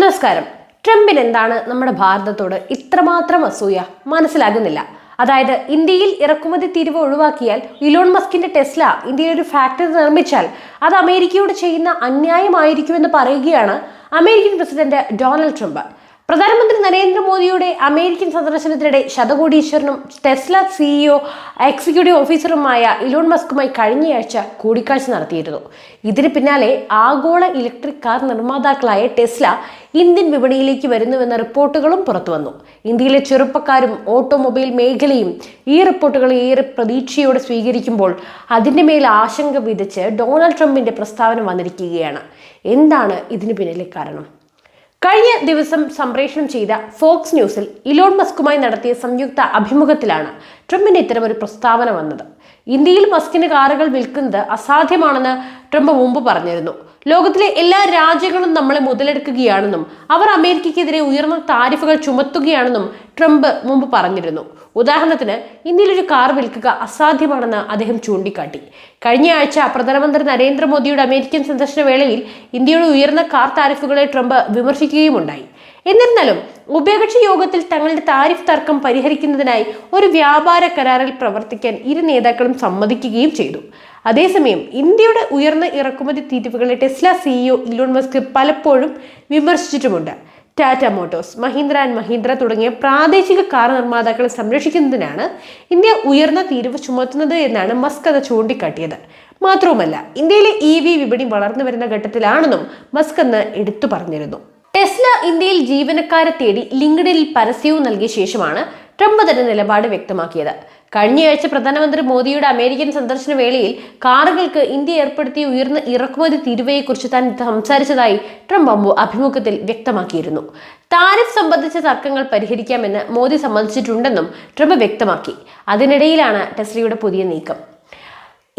നമസ്കാരം. ട്രംപിന് എന്താണ് നമ്മുടെ ഭാരതത്തോട് ഇത്രമാത്രം അസൂയ? മനസ്സിലാകുന്നില്ല. അതായത് ഇന്ത്യയിൽ ഇറക്കുമതി തീരുവ ഒഴിവാക്കിയാൽ ഇലോൺ മസ്കിന്റെ ടെസ്ല ഇന്ത്യയിൽ ഒരു ഫാക്ടറി നിർമ്മിച്ചാൽ അത് അമേരിക്കയോട് ചെയ്യുന്ന അന്യായമായിരിക്കുമെന്ന് പറയുകയാണ് അമേരിക്കൻ പ്രസിഡന്റ് ഡൊണാൾഡ് ട്രംപ്. പ്രധാനമന്ത്രി നരേന്ദ്രമോദിയുടെ അമേരിക്കൻ സന്ദർശനത്തിനിടെ ശതകോടീശ്വരനും ടെസ്ല സിഇഒ എക്സിക്യൂട്ടീവ് ഓഫീസറുമായ ഇലോൺ മസ്കുമായി കഴിഞ്ഞയാഴ്ച കൂടിക്കാഴ്ച നടത്തിയിരുന്നു. ഇതിന് പിന്നാലെ ആഗോള ഇലക്ട്രിക് കാർ നിർമ്മാതാക്കളായ ടെസ്ല ഇന്ത്യൻ വിപണിയിലേക്ക് വരുന്നുവെന്ന റിപ്പോർട്ടുകളും പുറത്തുവന്നു. ഇന്ത്യയിലെ ചെറുപ്പക്കാരും ഓട്ടോമൊബൈൽ മേഖലയും ഈ റിപ്പോർട്ടുകൾ ഏറെ പ്രതീക്ഷയോടെ സ്വീകരിക്കുമ്പോൾ അതിന്റെ മേൽ ആശങ്ക വിധിച്ച് ഡൊണാൾഡ് ട്രംപിന്റെ പ്രസ്താവന വന്നിരിക്കുകയാണ്. എന്താണ് ഇതിന് പിന്നിലെ കാരണം? കഴിഞ്ഞ ദിവസം സംപ്രേഷണം ചെയ്ത ഫോക്സ് ന്യൂസിൽ ഇലോൺ മസ്കുമായി നടത്തിയ സംയുക്ത അഭിമുഖത്തിലാണ് ട്രംപിന്റെ ഇത്തരമൊരു പ്രസ്താവന വന്നത്. ഇന്ത്യയിൽ മസ്കിന് കാറുകൾ വിൽക്കുന്നത് അസാധ്യമാണെന്ന് ട്രംപ് മുമ്പ് പറഞ്ഞിരുന്നു. ലോകത്തിലെ എല്ലാ രാജ്യങ്ങളും നമ്മളെ മുതലെടുക്കുകയാണെന്നും അവർ അമേരിക്കയ്ക്കെതിരെ ഉയർന്ന താരിഫുകൾ ചുമത്തുകയാണെന്നും ട്രംപ് മുമ്പ് പറഞ്ഞിരുന്നു. ഉദാഹരണത്തിന് ഇന്ത്യയിലൊരു കാർ വിൽക്കുക അസാധ്യമാണെന്ന് അദ്ദേഹം ചൂണ്ടിക്കാട്ടി. കഴിഞ്ഞ ആഴ്ച പ്രധാനമന്ത്രി നരേന്ദ്രമോദിയുടെ അമേരിക്കൻ സന്ദർശന വേളയിൽ ഇന്ത്യയുടെ ഉയർന്ന കാർ താരിഫുകളെ ട്രംപ് വിമർശിക്കുകയുമുണ്ടായി. എന്നിരുന്നാലും ഉഭയകക്ഷി യോഗത്തിൽ തങ്ങളുടെ താരിഫ് തർക്കം പരിഹരിക്കുന്നതിനായി ഒരു വ്യാപാര കരാറിൽ പ്രവർത്തിക്കാൻ ഇരു നേതാക്കളും സമ്മതിക്കുകയും ചെയ്തു. അതേസമയം ഇന്ത്യയുടെ ഉയർന്ന ഇറക്കുമതി തീരുവകളെ ടെസ്ല സിഇഒ ഇലോൺ മസ്ക് പലപ്പോഴും വിമർശിച്ചിട്ടുമുണ്ട്. ടാറ്റ മോട്ടോഴ്സ് മഹീന്ദ്ര ആൻഡ് മഹീന്ദ്ര തുടങ്ങിയ പ്രാദേശിക കാർ നിർമ്മാതാക്കളെ സംരക്ഷിക്കുന്നതിനാണ് ഇന്ത്യ ഉയർന്ന തീരുവ ചുമത്തുന്നത് എന്നാണ് മസ്ക് അത് ചൂണ്ടിക്കാട്ടിയത്. മാത്രവുമല്ല ഇന്ത്യയിലെ ഇ വി വിപണി വളർന്നു വരുന്ന ഘട്ടത്തിലാണെന്നും മസ്ക് അന്ന് എടുത്തു പറഞ്ഞിരുന്നു. ടെസ്ല ഇന്ത്യയിൽ ജീവനക്കാരെ തേടി ലിങ്ക്ഡിനിൽ പരസ്യവും നൽകിയ ശേഷമാണ് ട്രംപ് തന്റെ നിലപാട് വ്യക്തമാക്കിയത്. കഴിഞ്ഞയാഴ്ച പ്രധാനമന്ത്രി മോദിയുടെ അമേരിക്കൻ സന്ദർശന വേളയിൽ കാറുകൾക്ക് ഇന്ത്യ ഏർപ്പെടുത്തിയ ഉയർന്ന ഇറക്കുമതി തീരുവയെക്കുറിച്ച് താൻ സംസാരിച്ചതായി ട്രംപ് അഭിമുഖത്തിൽ വ്യക്തമാക്കിയിരുന്നു. താരിഫ് സംബന്ധിച്ച തർക്കങ്ങൾ പരിഹരിക്കാമെന്ന് മോദി സമ്മതിച്ചിട്ടുണ്ടെന്നും ട്രംപ് വ്യക്തമാക്കി. അതിനിടയിലാണ് ടെസ്ലയുടെ പുതിയ നീക്കം.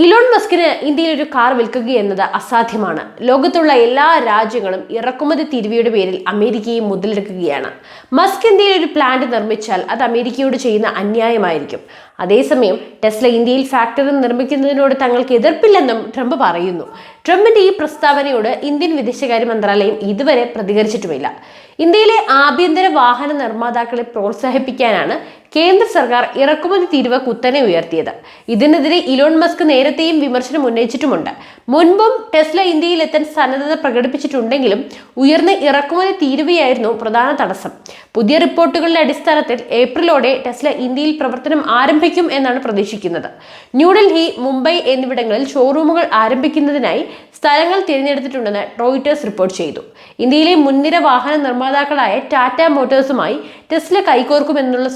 ഇലോൺ മസ്കിന് ഇന്ത്യയിൽ ഒരു കാർ വിൽക്കുക എന്നത് അസാധ്യമാണ്. ലോകത്തുള്ള എല്ലാ രാജ്യങ്ങളും ഇറക്കുമതി തിരുവിയുടെ പേരിൽ അമേരിക്കയെ മുതലെടുക്കുകയാണ്. മസ്ക് ഇന്ത്യയിൽ ഒരു പ്ലാന്റ് നിർമ്മിച്ചാൽ അത് അമേരിക്കയോട് ചെയ്യുന്ന അന്യായമായിരിക്കും. അതേസമയം ടെസ്ല ഇന്ത്യയിൽ ഫാക്ടറി നിർമ്മിക്കുന്നതിനോട് തങ്ങൾക്ക് എതിർപ്പില്ലെന്നും ട്രംപ് പറയുന്നു. ട്രംപിന്റെ ഈ പ്രസ്താവനയോട് ഇന്ത്യൻ വിദേശകാര്യ മന്ത്രാലയം ഇതുവരെ പ്രതികരിച്ചിട്ടുമില്ല. ഇന്ത്യയിലെ ആഭ്യന്തര വാഹന നിർമ്മാതാക്കളെ പ്രോത്സാഹിപ്പിക്കാനാണ് കേന്ദ്ര സർക്കാർ ഇറക്കുമതി തീരുവ കുത്തനെ ഉയർത്തിയത്. ഇതിനെതിരെ ഇലോൺ മസ്ക് നേരത്തെയും വിമർശനം ഉന്നയിച്ചിട്ടുമുണ്ട്. മുൻപും ടെസ്ല ഇന്ത്യയിൽ എത്താൻ സന്നദ്ധത പ്രകടിപ്പിച്ചിട്ടുണ്ടെങ്കിലും ഉയർന്ന ഇറക്കുമതി തീരുവയായിരുന്നു പ്രധാന തടസ്സം. പുതിയ റിപ്പോർട്ടുകളുടെ അടിസ്ഥാനത്തിൽ ഏപ്രിലോടെ ടെസ്ല ഇന്ത്യയിൽ പ്രവർത്തനം ആരംഭിക്കും എന്നാണ് പ്രതീക്ഷിക്കുന്നത്. ന്യൂഡൽഹി മുംബൈ എന്നിവിടങ്ങളിൽ ഷോറൂമുകൾ ആരംഭിക്കുന്നതിനായി സ്ഥലങ്ങൾ തിരഞ്ഞെടുത്തിട്ടുണ്ടെന്ന് റോയിറ്റേഴ്സ് റിപ്പോർട്ട് ചെയ്തു. ഇന്ത്യയിലെ മുൻനിര വാഹന നിർമ്മാതാക്കളായ ടാറ്റ മോട്ടോഴ്സുമായി ടെസ്ല കൈകോർക്കുമെന്നുള്ള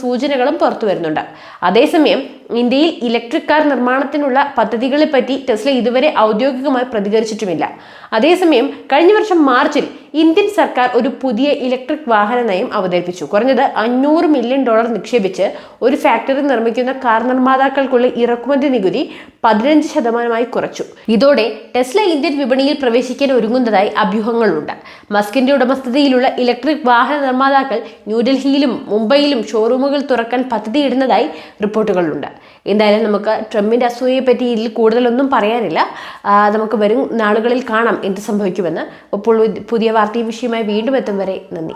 സൂചനകളും പുറത്തു വരുന്നുണ്ട്. അതേസമയം ഇന്ത്യയിൽ ഇലക്ട്രിക് കാർ നിർമ്മാണത്തിനുള്ള പദ്ധതികളെ പറ്റി ടെസ്ല ഇതുവരെ ഔദ്യോഗികമായി പ്രതികരിച്ചിട്ടുമില്ല. അതേസമയം കഴിഞ്ഞ വർഷം മാർച്ചിൽ ഇന്ത്യൻ സർക്കാർ ഒരു പുതിയ ഇലക്ട്രിക് വാഹന നയം അവതരിപ്പിച്ചു. കുറഞ്ഞത് അഞ്ഞൂറ് മില്യൺ ഡോളർ നിക്ഷേപിച്ച് ഒരു ഫാക്ടറി നിർമ്മിക്കുന്ന കാർ നിർമ്മാതാക്കൾക്കുള്ള ഇറക്കുമതി നികുതി പതിനഞ്ച് ശതമാനമായി കുറച്ചു. ഇതോടെ ടെസ്ല ഇന്ത്യൻ വിപണിയിൽ പ്രവേശിക്കാൻ ഒരുങ്ങുന്നതായി അഭ്യൂഹങ്ങളുണ്ട്. മസ്കിന്റെ ഉടമസ്ഥതയിലുള്ള ഇലക്ട്രിക് വാഹന നിർമ്മാതാക്കൾ ന്യൂഡൽഹിയിലും മുംബൈയിലും ഷോറൂമുകൾ തുറക്കാൻ പദ്ധതിയിടുന്നതായി റിപ്പോർട്ടുകളുണ്ട്. എന്തായാലും നമുക്ക് ട്രംപിന്റെ അസൂയയെ പറ്റി ഇതിൽ കൂടുതലൊന്നും പറയാനില്ല. നമുക്ക് വരും നാളുകളിൽ കാണാം എന്ത് സംഭവിക്കുമെന്ന്. അപ്പോൾ പുതിയ വാർത്തയും വിഷയമായി വീണ്ടും എത്തും വരെ നന്ദി.